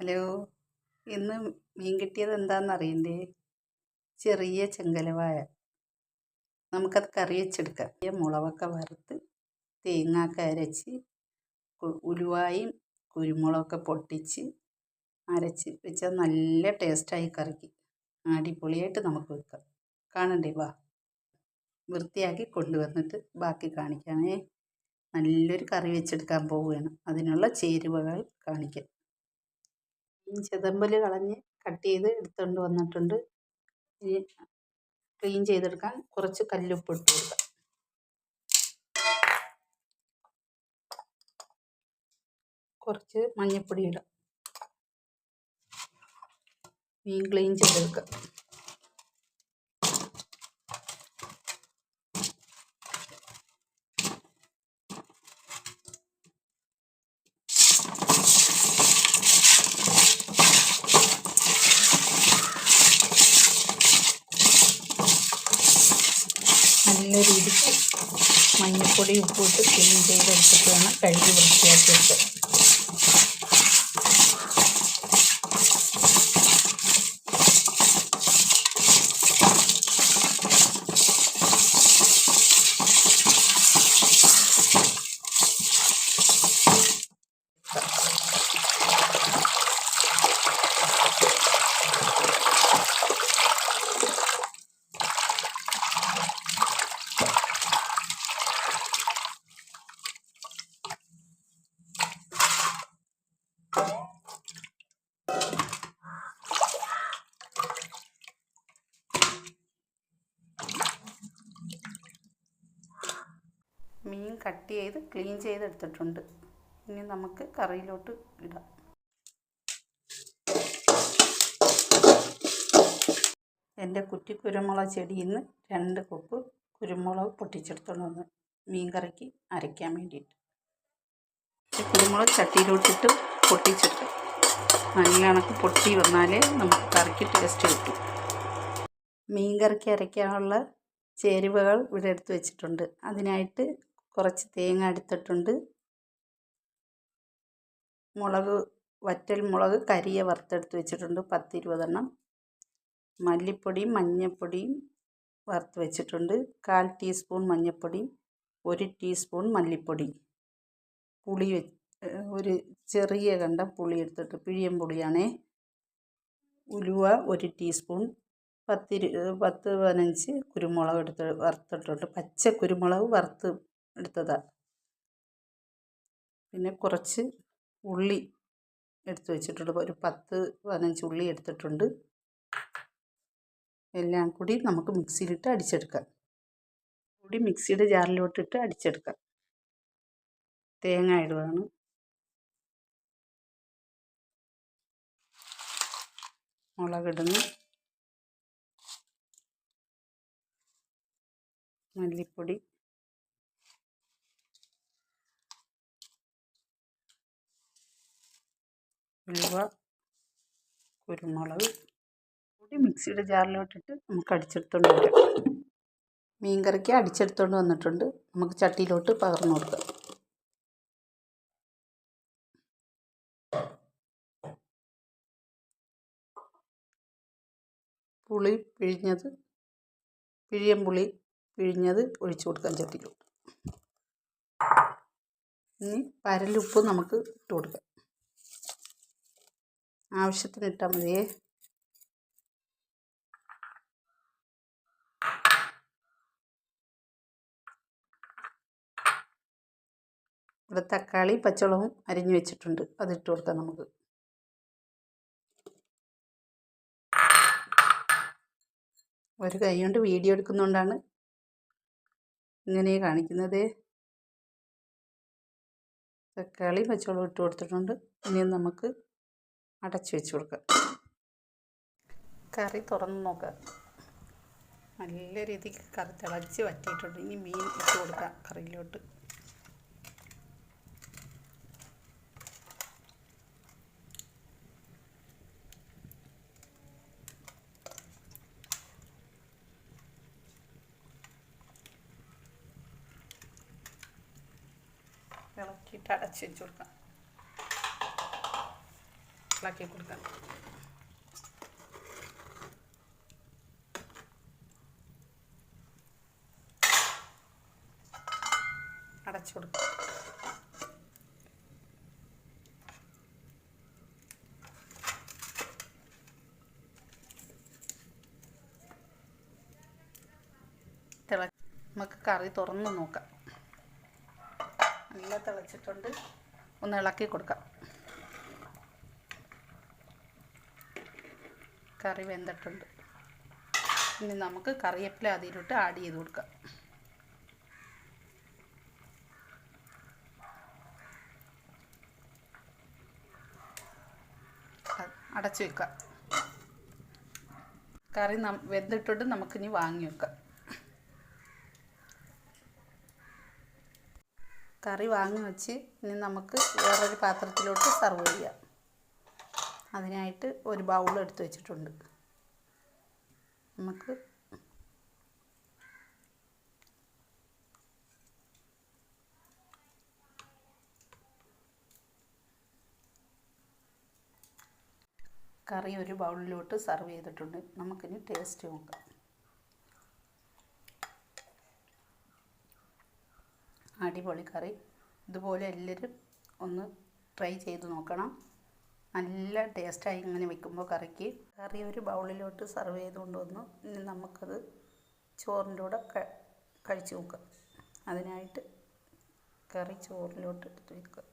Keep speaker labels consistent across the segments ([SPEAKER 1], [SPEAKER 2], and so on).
[SPEAKER 1] Hello. ഇന്ന് മീൻ കിട്ടിയത് എന്താണെന്ന് അറിയണ്ടേ ചെറിയ ചെങ്കലവായ. നമുക്കത് കറി വെച്ചെടുക്കാം. മുളകൊക്കെ വറുത്ത് തേങ്ങാക്ക അരച്ച് ഉലുവായും കുരുമുളകൊക്കെ പൊട്ടിച്ച് അരച്ച് വെച്ചാൽ നല്ല ടേസ്റ്റായി കറിക്ക്. അടിപൊളിയായിട്ട് നമുക്ക് വെക്കാം. കാണണ്ടേ? വാ. വൃത്തിയാക്കി കൊണ്ടുവന്നിട്ട് ബാക്കി കാണിക്കാമേ. നല്ലൊരു കറി വെച്ചെടുക്കാൻ പോവുകയാണ്. അതിനുള്ള ചേരുവകൾ കാണിക്കാം. ചെതമ്പൽ കളഞ്ഞ് കട്ട് ചെയ്ത് എടുത്തുകൊണ്ട് വന്നിട്ടുണ്ട്. ഇനി ക്ലീൻ ചെയ്തെടുക്കാൻ കുറച്ച് കല്ലുപ്പ് ഇട്ട് കൊടുക്കാം. കുറച്ച് മഞ്ഞൾപ്പൊടി ഇടാം. മീൻ ക്ലീൻ ചെയ്തെടുക്കാം നല്ല രീതിക്ക് മഞ്ഞൾപ്പൊടി ഉപ്പിട്ട് ക്ലീൻ ചെയ്തെടുത്തിട്ട് വേണം കഴുകി വൃത്തിയാക്കി മീൻ കട്ട് ചെയ്ത് ക്ലീൻ ചെയ്തെടുത്തിട്ടുണ്ട്. ഇനി നമുക്ക് കറിയിലോട്ട് ഇടാം. എന്റെ കുറ്റി കുരുമുളക് ചെടിയിൽ നിന്ന് രണ്ട് കൊപ്പ് കുരുമുളക് പൊട്ടിച്ചെടുത്തോണ്ട് വന്ന് മീൻ കറിക്ക് അരയ്ക്കാൻ വേണ്ടിയിട്ട്. കുരുമുളക് ചട്ടിയിലോട്ടിട്ട് പൊട്ടിച്ചെടുക്കാം. നല്ല കണക്ക് പൊട്ടി വന്നാലേ നമുക്ക് കറിക്ക് ടേസ്റ്റ് കിട്ടും. മീൻ കറിക്ക് അരയ്ക്കാനുള്ള ചേരുവകൾ ഇവിടെ എടുത്ത് വെച്ചിട്ടുണ്ട്. അതിനായിട്ട് കുറച്ച് തേങ്ങ എടുത്തിട്ടുണ്ട് മുളക് വറ്റൽ മുളക് കരിയ വറുത്തെടുത്ത് വെച്ചിട്ടുണ്ട്. പത്തിരുപതെണ്ണം. മല്ലിപ്പൊടിയും മഞ്ഞൾപ്പൊടിയും വറുത്ത് വെച്ചിട്ടുണ്ട്. കാൽ ടീസ്പൂൺ മഞ്ഞൾപ്പൊടി ഒരു ടീസ്പൂൺ മല്ലിപ്പൊടി. പുളി ഒരു ചെറിയ കണ്ട പുളി എടുത്തിട്ട് പിഴിയൻ പുളിയാണേ. ഉലുവ ഒരു ടീസ്പൂൺ പത്തിരു പത്ത് പതിനഞ്ച് കുരുമുളക് എടുത്ത് വറുത്തിട്ടുണ്ട് പച്ച കുരുമുളക് വറുത്ത് എടുത്തതാണ് പിന്നെ കുറച്ച് ഉള്ളി എടുത്ത് വെച്ചിട്ടുണ്ട്. ഒരു പത്ത് പതിനഞ്ച് ഉള്ളി എടുത്തിട്ടുണ്ട്. എല്ലാം കൂടി നമുക്ക് മിക്സിയിലിട്ട് അടിച്ചെടുക്കാം. കൂടി മിക്സിയുടെ ജാറിലോട്ടിട്ട് അടിച്ചെടുക്കാം. തേങ്ങ ഇടുകയാണ് മുളകിടുന്നു. മല്ലിപ്പൊടി. ഉലുവ കുരുമുളക്. കൂടി മിക്സിയുടെ ജാറിലോട്ടിട്ട് നമുക്ക് അടിച്ചെടുത്തോണ്ട് വരാം. മീൻ കറിക്ക് അടിച്ചെടുത്തോണ്ട് വന്നിട്ടുണ്ട്. നമുക്ക് ചട്ടിയിലോട്ട് പകർന്നു കൊടുക്കാം. പുളി പിഴിഞ്ഞത് പിഴിയൻ പുളി പിഴിഞ്ഞത് ഒഴിച്ചു കൊടുക്കാൻ ചട്ടിയിലോട്ട് ഇനി പരലുപ്പ് നമുക്ക് ഇട്ട് കൊടുക്കാം. ആവശ്യത്തിന് ഇട്ടാൽ മതിയേ. ഇവിടെ തക്കാളി പച്ചവളവും അരിഞ്ഞു വെച്ചിട്ടുണ്ട്. അതിട്ട് കൊടുക്കാം നമുക്ക്. ഒരു കൈ കൊണ്ട് വീഡിയോ എടുക്കുന്നതുകൊണ്ടാണ് ഇങ്ങനെ കാണിക്കുന്നത്. തക്കാളി പച്ചവെള്ളം ഇട്ട് കൊടുത്തിട്ടുണ്ട്. ഇനി നമുക്ക് അടച്ചു വെച്ച് കൊടുക്കാം. കറി തുറന്ന് നോക്കാം. നല്ല രീതിക്ക് കറി തിളച്ച് വറ്റിയിട്ടുണ്ട്. ഇനി മീൻ ഇട്ട് കൊടുക്കാം കറിയിലോട്ട്. ഇളക്കിയിട്ട് അടച്ച് വെച്ച് കൊടുക്കാം. ഇളക്കി കൊടുക്കാം. അടച്ചു കൊടുക്കാം. നമുക്ക് കറി തുറന്ന് നോക്കാം. നല്ല തിളച്ചിട്ടുണ്ട്. ഒന്ന് ഇളക്കി കൊടുക്കാം. കറി വെന്തിട്ടുണ്ട്. ഇനി നമുക്ക് കറിവേപ്പില അതിലിട്ട് ആഡ് ചെയ്ത് കൊടുക്കാം. അടച്ചു വെക്കാം. കറി നം നമുക്കിനി വാങ്ങി വെക്കാം. കറി വാങ്ങി വെച്ച് ഇനി നമുക്ക് വേറൊരു പാത്രത്തിലോട്ട് സർവ് ചെയ്യാം. അതിനായിട്ട് ഒരു ബൗൾ എടുത്ത് വെച്ചിട്ടുണ്ട്. നമുക്ക് കറി ഒരു ബൗളിലോട്ട് സർവ് ചെയ്തിട്ടുണ്ട്. നമുക്കിനി ടേസ്റ്റ് നോക്കാം. അടിപൊളി കറി. ഇതുപോലെ എല്ലാവരും ഒന്ന് ട്രൈ ചെയ്ത് നോക്കണം. നല്ല ടേസ്റ്റായി ഇങ്ങനെ വെക്കുമ്പോൾ കറിക്ക്. കറി ഒരു ബൗളിലോട്ട് സെർവ് ചെയ്ത് കൊണ്ടുവന്നു ഇനി നമുക്കത് ചോറിന്റെ കൂടെ കഴിച്ച് നോക്കാം. അതിനായിട്ട് കറി ചോറിലോട്ട് എടുത്ത് വെക്കുക.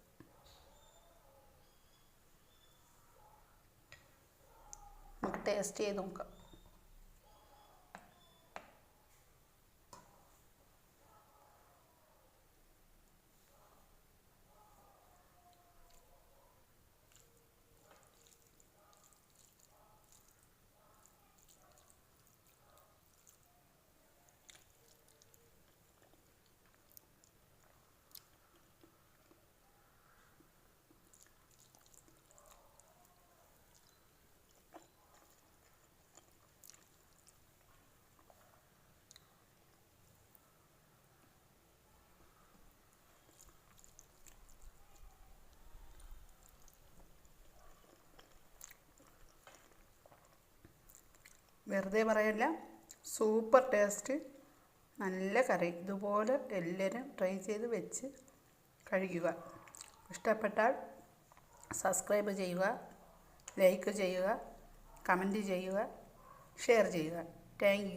[SPEAKER 1] നമുക്ക് ടേസ്റ്റ് ചെയ്ത് നോക്കാം. വെറുതെ പറയല്ല. Super taste. നല്ല കറി. ഇതുപോലെ എല്ലാവരും ട്രൈ ചെയ്ത് വെച്ച് കഴിക്കുക. ഇഷ്ടപ്പെട്ടാൽ സബ്സ്ക്രൈബ് ചെയ്യുക ലൈക്ക് ചെയ്യുക കമന്റ് ചെയ്യുക ഷെയർ ചെയ്യുക. താങ്ക്